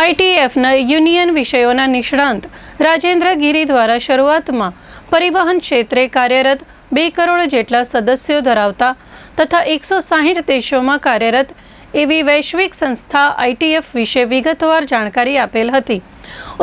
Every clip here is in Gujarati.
આઈટીએફના યુનિયન વિષયોના નિષ્ણાંત રાજેન્દ્ર ગીરી દ્વારા શરૂઆતમાં પરિવહન ક્ષેત્રે કાર્યરત બે કરોડ જેટલા સદસ્યો ધરાવતા તથા એકસો સાહીઠ દેશોમાં કાર્યરત એવી વૈશ્વિક સંસ્થા આઈટીએફ વિશે વિગતવાર જાણકારી આપેલ હતી.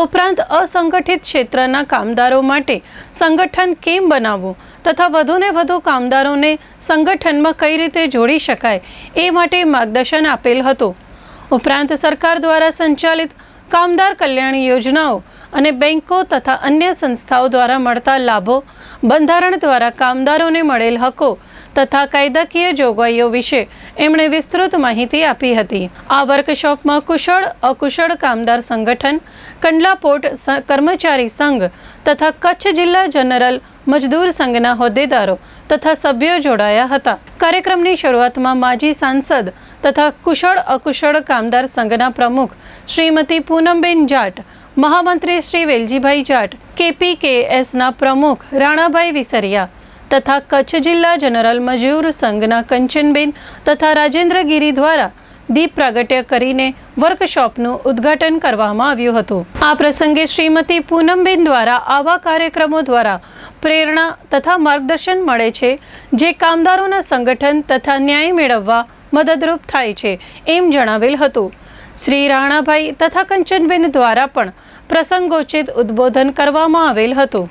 ઉપરાંત અસંગઠિત ક્ષેત્રના કામદારો માટે સંગઠન કેમ બનાવવું તથા વધુને વધુ કામદારોને સંગઠનમાં કઈ રીતે જોડી શકાય એ માટે માર્ગદર્શન આપેલ હતું. ઉપરાંત સરકાર દ્વારા સંચાલિત કામદાર કલ્યાણ યોજનાઓ અને બેન્કો તથા અન્ય સંસ્થાઓ દ્વારા મળતા લાભો, બંધારણ દ્વારા કામદારોને મળેલ હકો તથા કાયદાકીય જોગવાઈઓ વિશે એમણે વિસ્તૃત માહિતી આપી હતી. આ વર્કશોપમાં કુશળ, અકુશળ કામદાર સંગઠન કંડલા પોર્ટ કર્મચારી સંઘ તથા કચ્છ જિલ્લા જનરલ મજદૂર સંઘના હોદ્દેદારો તથા સભ્યો જોડાયા હતા. કાર્યક્રમની શરૂઆતમાં માજી સાંસદ તથા કુશળ અકુશળ કામદાર સંઘના પ્રમુખ શ્રીમતી પૂનમબેન જાટ, મહામંત્રી શ્રી વેલજીભાઈ જાટ, કેપીકેએસના પ્રમુખ રાણાભાઈ વિસરિયા તથા કચ્છ જિલ્લા જનરલ મજૂર સંઘના કંચનબેન તથા રાજેન્દ્રગીરી દ્વારા દીપ પ્રાગટ્ય કરીને વર્કશોપનું ઉદ્ઘાટન કરવામાં આવ્યું હતું. આ પ્રસંગે શ્રીમતી પૂનમબેન દ્વારા આવા કાર્યક્રમો દ્વારા પ્રેરણા તથા માર્ગદર્શન મળે છે જે કામદારોના સંગઠન તથા ન્યાય મેળવવા મદદરૂપ થાય છે એમ જણાવેલ હતું. શ્રી રાણાભાઈ તથા કંચનબેન દ્વારા પણ પ્રસંગોચિત ઉદ્બોધન કરવામાં આવેલ હતું.